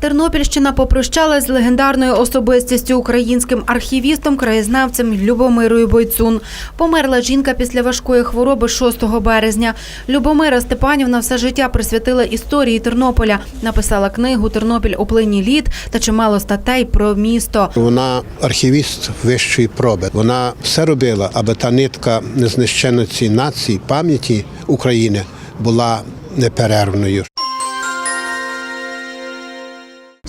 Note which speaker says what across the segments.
Speaker 1: Тернопільщина попрощалась з легендарною особистістю українським архівістом, краєзнавцем Любомирою Бойцун. Померла жінка після важкої хвороби 6 березня. Любомира Степанівна все життя присвятила історії Тернополя. Написала книгу Тернопіль у плині літ та чимало статей про місто.
Speaker 2: Вона архівіст вищої проби. Вона все робила, аби та нитка незнищенності нації, пам'яті України була неперервною.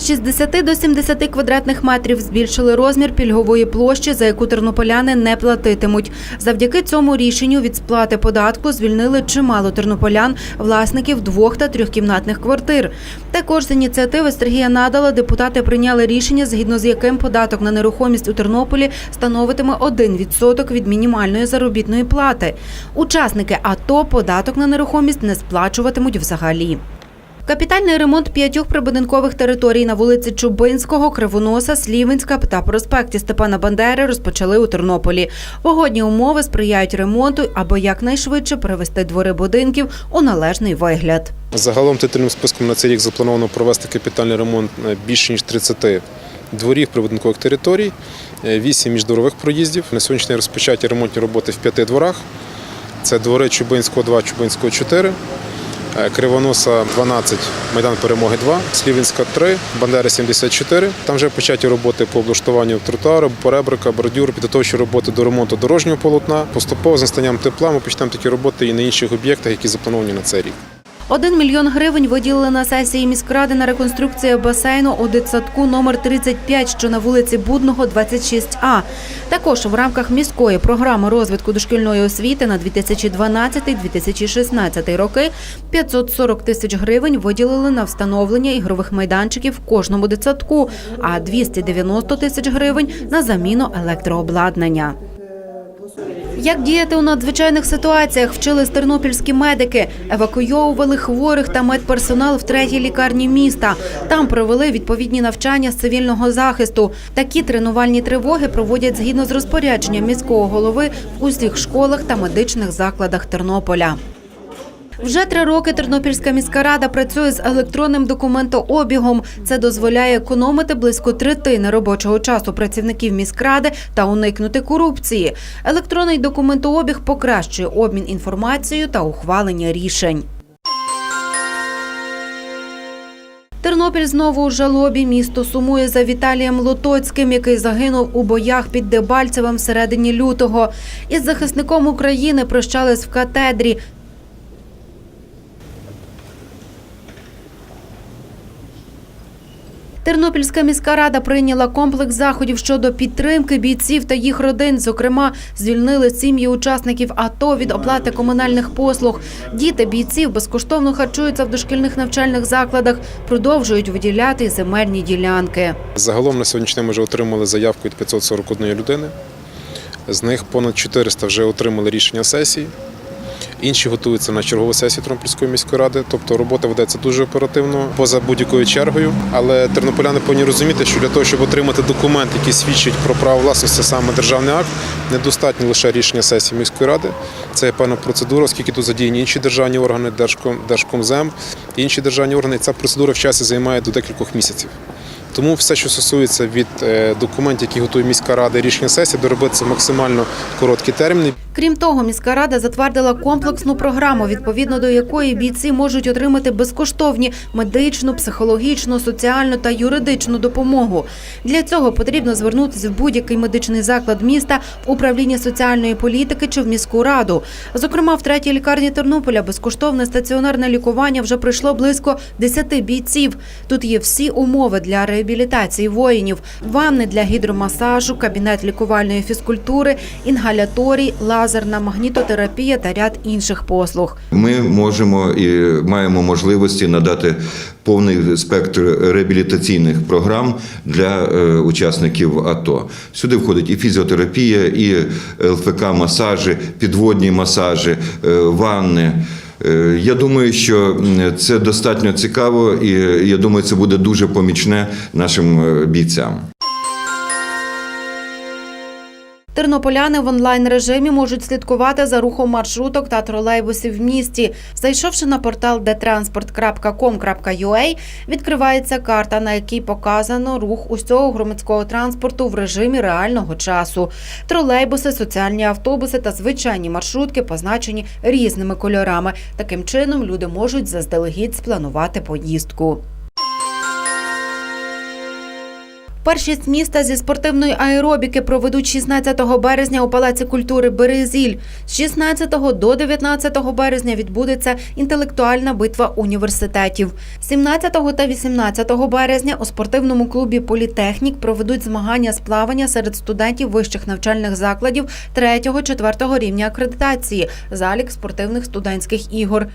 Speaker 1: З 60 до 70 квадратних метрів збільшили розмір пільгової площі, за яку тернополяни не платитимуть. Завдяки цьому рішенню від сплати податку звільнили чимало тернополян, власників двох та трьохкімнатних квартир. Також з ініціативи Сергія Надала депутати прийняли рішення, згідно з яким податок на нерухомість у Тернополі становитиме 1% від мінімальної заробітної плати. Учасники АТО податок на нерухомість не сплачуватимуть взагалі. Капітальний ремонт п'ятьох прибудинкових територій на вулиці Чубинського, Кривоноса, Слівенська та проспекті Степана Бандери розпочали у Тернополі. Погодні умови сприяють ремонту, аби якнайшвидше привести двори будинків у належний вигляд.
Speaker 3: Загалом титульним списком на цей рік заплановано провести капітальний ремонт більше ніж 30 дворів прибудинкових територій, 8 міждворових проїздів. На сьогоднішній розпочаті ремонтні роботи в п'яти дворах. Це двори Чубинського 2, Чубинського 4, е, Кривоноса 12, Майдан Перемоги 2, Слівінська 3, Бандери 74. Там вже початі роботи по облаштуванню тротуару, поребрика, бордюр, підготовчі роботи до ремонту дорожнього полотна. Поступово з настанням тепла ми почнемо такі роботи і на інших об'єктах, які заплановані на цей рік.
Speaker 1: Один мільйон гривень виділили на сесії міськради на реконструкцію басейну у дитсадку номер 35, що на вулиці Будного, 26А. Також в рамках міської програми розвитку дошкільної освіти на 2012-2016 роки 540 тисяч гривень виділили на встановлення ігрових майданчиків в кожному дитсадку, а 290 тисяч гривень на заміну електрообладнання. Як діяти у надзвичайних ситуаціях, вчили тернопільські медики, евакуйовували хворих та медперсонал в третій лікарні міста. Там провели відповідні навчання з цивільного захисту. Такі тренувальні тривоги проводять згідно з розпорядженням міського голови в усіх школах та медичних закладах Тернополя. Вже три роки Тернопільська міська рада працює з електронним документообігом. Це дозволяє економити близько третини робочого часу працівників міськради та уникнути корупції. Електронний документообіг покращує обмін інформацією та ухвалення рішень. Тернопіль знову у жалобі. Місто сумує за Віталієм Лотоцьким, який загинув у боях під Дебальцевим всередині лютого. Із захисником України прощались в катедрі. Тернопільська міська рада прийняла комплекс заходів щодо підтримки бійців та їх родин. Зокрема, звільнили сім'ї учасників АТО від оплати комунальних послуг. Діти бійців безкоштовно харчуються в дошкільних навчальних закладах, продовжують виділяти земельні ділянки.
Speaker 3: Загалом на сьогоднішній ми вже отримали заявку від 541 людини. З них понад 400 вже отримали рішення сесії. Інші готуються на чергову сесію Тернопільської міської ради. Тобто робота ведеться дуже оперативно, поза будь-якою чергою. Але тернополяни повинні розуміти, що для того, щоб отримати документ, який свідчить про право власності, саме державний акт, недостатньо лише рішення сесії міської ради. Це є певна процедура, оскільки тут задіяні інші державні органи, Держком, Держкомзем, інші державні органи. Ця процедура в часі займає до декількох місяців. Тому все, що стосується від е, документів, які готує міська рада рішення сесії, доробити в максимально короткі терміни.
Speaker 1: Крім того, міська рада затвердила комплексну програму, відповідно до якої бійці можуть отримати безкоштовні медичну, психологічну, соціальну та юридичну допомогу. Для цього потрібно звернутися в будь-який медичний заклад міста, в управління соціальної політики чи в міську раду. Зокрема, в третій лікарні Тернополя безкоштовне стаціонарне лікування вже пройшло близько 10 бійців. Тут є всі умови для реабілітації воїнів: ванни для гідромасажу, кабінет лікувальної фізкультури, інгаляторій, лазерна магнітотерапія та ряд інших послуг.
Speaker 4: Ми можемо і маємо можливості надати повний спектр реабілітаційних програм для е, учасників АТО. Сюди входить і фізіотерапія, і ЛФК-масажі, підводні масажі, е, ванни. Е, Я думаю, що це достатньо цікаво, і я думаю, це буде дуже помічне нашим бійцям.
Speaker 1: Тернополяни в онлайн режимі можуть слідкувати за рухом маршруток та тролейбусів в місті. Зайшовши на портал detransport.com.ua, відкривається карта, на якій показано рух усього громадського транспорту в режимі реального часу. Тролейбуси, соціальні автобуси та звичайні маршрутки позначені різними кольорами. Таким чином люди можуть заздалегідь спланувати поїздку. Першість міста зі спортивної аеробіки проведуть 16 березня у Палаці культури Березіль. З 16 до 19 березня відбудеться інтелектуальна битва університетів. 17 та 18 березня у спортивному клубі Політехнік проведуть змагання з плавання серед студентів вищих навчальних закладів 3-4 рівня акредитації, залік спортивних студентських ігор.